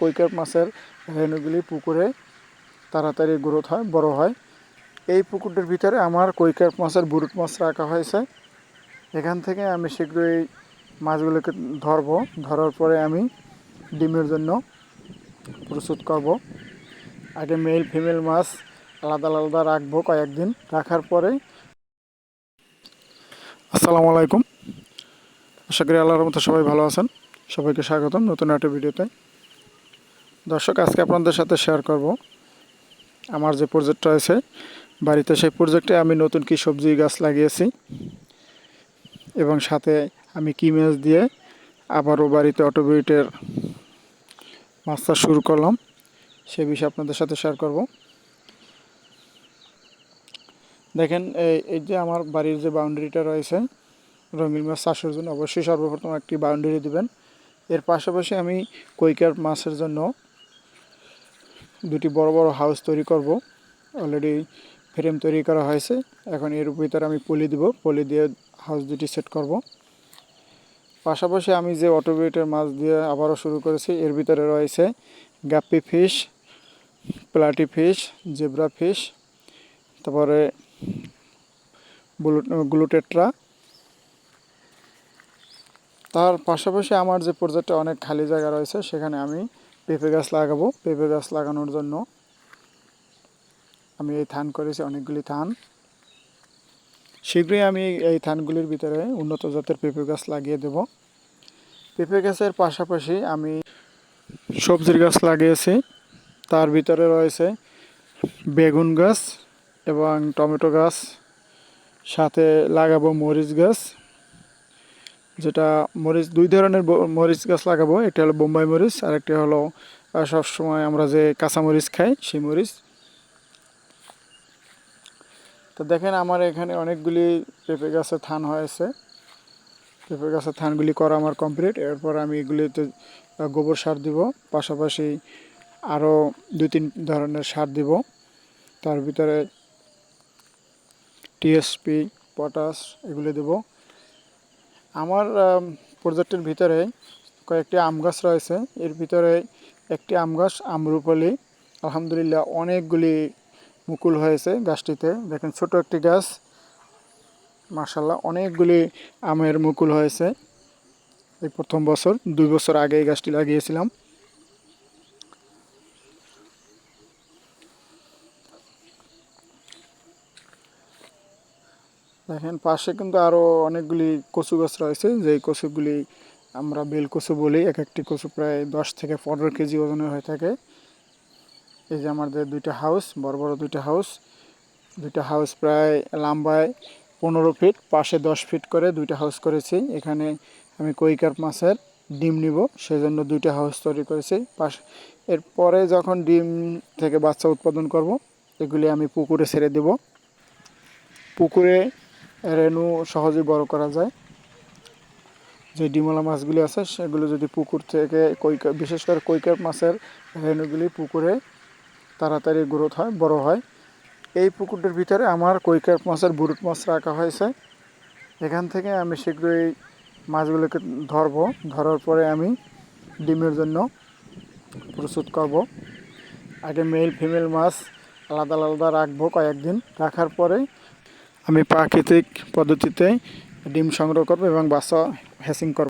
কৈকার মাছের রেণুগুলি পুকুরে তাড়াতাড়ি গ্রোথ হয়, বড় হয়। এই পুকুরটির ভিতরে আমার কৈকার মাছের বুরুট মাছ রাখা হয়েছে। এখান থেকে আমি শীঘ্রই মাছগুলোকে ধরবো। ধরার পরে আমি ডিমের জন্য প্রস্তুত করব। আগে মেল ফিমেল মাছ আলাদা আলাদা রাখব কয়েকদিন। রাখার পরে আসসালামু আলাইকুম। আশা করি আল্লাহর মতো সবাই ভালো আছেন। সবাইকে স্বাগতম নতুন একটা ভিডিওতে। দর্শক, আজকে আপনাদের সাথে শেয়ার করব। আমার যে প্রজেক্টটা রয়েছে, বাড়িতে সেই প্রজেক্টে আমি নতুন কি সবজি গাছ লাগিয়েছি এবং সাথে আমি কি মাছ দিয়ে আবারও বাড়িতে অটোবিটের মাছ চাষ শুরু করলাম, সে বিষয়ে আপনাদের সাথে শেয়ার করব। দেখেন, এই এই যে আমার বাড়ির যে বাউন্ডারিটা রয়েছে, রঙিন মাছ চাষের জন্য অবশ্যই সর্বপ্রথম একটি বাউন্ডারি দিবেন। এর পাশাপাশি আমি কৈকার মাছের জন্য দুটি বড় বড় হাউস তৈরি করব। অলরেডি ফ্রেম তৈরি করা হয়েছে। এখন এর ভিতরে আমি পলি দিব। পলি দিয়ে হাউস দুটি সেট করব। পাশাপাশি আমি যে অটোবিটের মাছ দিয়ে আবারও শুরু করেছি, এর ভিতরে রয়েছে guppy fish platy fish zebra fish তারপরে গ্লুটেট্রা তার পাশাপাশি আমার যে প্রজেক্টে অনেক খালি জায়গা রয়েছে, সেখানে আমি পেঁপে গাছ লাগাবো। পেঁপে গাছ লাগানোর জন্য আমি এই থান করেছি, অনেকগুলি থান শীঘ্রই আমি এই থানগুলির ভিতরে উন্নত জাতের পেঁপে গাছ লাগিয়ে দেব। পেঁপে গাছের পাশাপাশি আমি সবজির গাছ লাগিয়েছি। তার ভিতরে রয়েছে বেগুন গাছ এবং টমেটো গাছ। সাথে লাগাবো মরিচ গাছ। যেটা মরিচ, দুই ধরনের মরিচ গাছ লাগাবো। একটা হলো বোম্বাই মরিচ, আর একটা হলো সবসময় আমরা যে কাঁচা মরিচ খাই, সেই মরিচ। তো দেখেন আমার এখানে অনেকগুলি পেঁপে গাছের থান হয়েছে। পেঁপে গাছের থানগুলি করা আমার কমপ্লিট। এরপর আমি এগুলিতে গোবর সার দিব। পাশাপাশি আরও দুই তিন ধরনের সার দিব। তার ভিতরে টিএসপি পটাশ এগুলি দেব। আমার প্রজেক্টের ভিতরে কয়েকটি আম গাছ রয়েছে। এর ভিতরে একটি আম গাছ আমরুপলি। আলহামদুলিল্লাহ অনেকগুলি মুকুল হয়েছে গাছটিতে। দেখেন, ছোট একটি গাছ। মার্শাল্লাহ অনেকগুলি আমের মুকুল হয়েছে। এই প্রথম বছর, দুই বছর আগে এই গাছটি লাগিয়েছিলাম। দেখেন, পাশে কিন্তু আরও অনেকগুলি কচু গাছ রয়েছে। যেই কচুগুলি আমরা বেল কচু বলি এক একটি কচু প্রায় দশ থেকে পনেরো কেজি ওজনের হয়ে থাকে। এই যে আমাদের দুইটা হাউস, বড় বড় দুইটা হাউস। দুইটা হাউস প্রায় লম্বায় পনেরো ফিট, পাশে দশ ফিট করে দুইটা হাউস করেছি। এখানে আমি কৈকার মাছের ডিম নিব, সেজন্য দুইটা হাউস তৈরি করেছি। পাশ, এরপরে যখন ডিম থেকে বাচ্চা উৎপাদন করব, এগুলি আমি পুকুরে ছেড়ে দেব। পুকুরে রেণু সহজেই বড় করা যায়। যে ডিমলা মাছগুলি আছে, সেগুলো যদি পুকুর থেকে কৈকা, বিশেষ করে কৈকার মাছের রেণুগুলি পুকুরে তাড়াতাড়ি গ্রোথ হয়, বড় হয়। এই পুকুরটির ভিতরে আমার কৈকার মাছের বুরুট মাছ রাখা হয়েছে। এখান থেকে আমি শীঘ্রই মাছগুলোকে ধরবো। ধরার পরে আমি ডিমের জন্য প্রস্তুত করব। আগে মেল ফিমেল মাছ আলাদা আলাদা রাখব কয়েকদিন। রাখার পরে আমি প্রাকৃতিক পদ্ধতিতে ডিম সংগ্রহ করব এবং বাসা হ্যাসিং করব।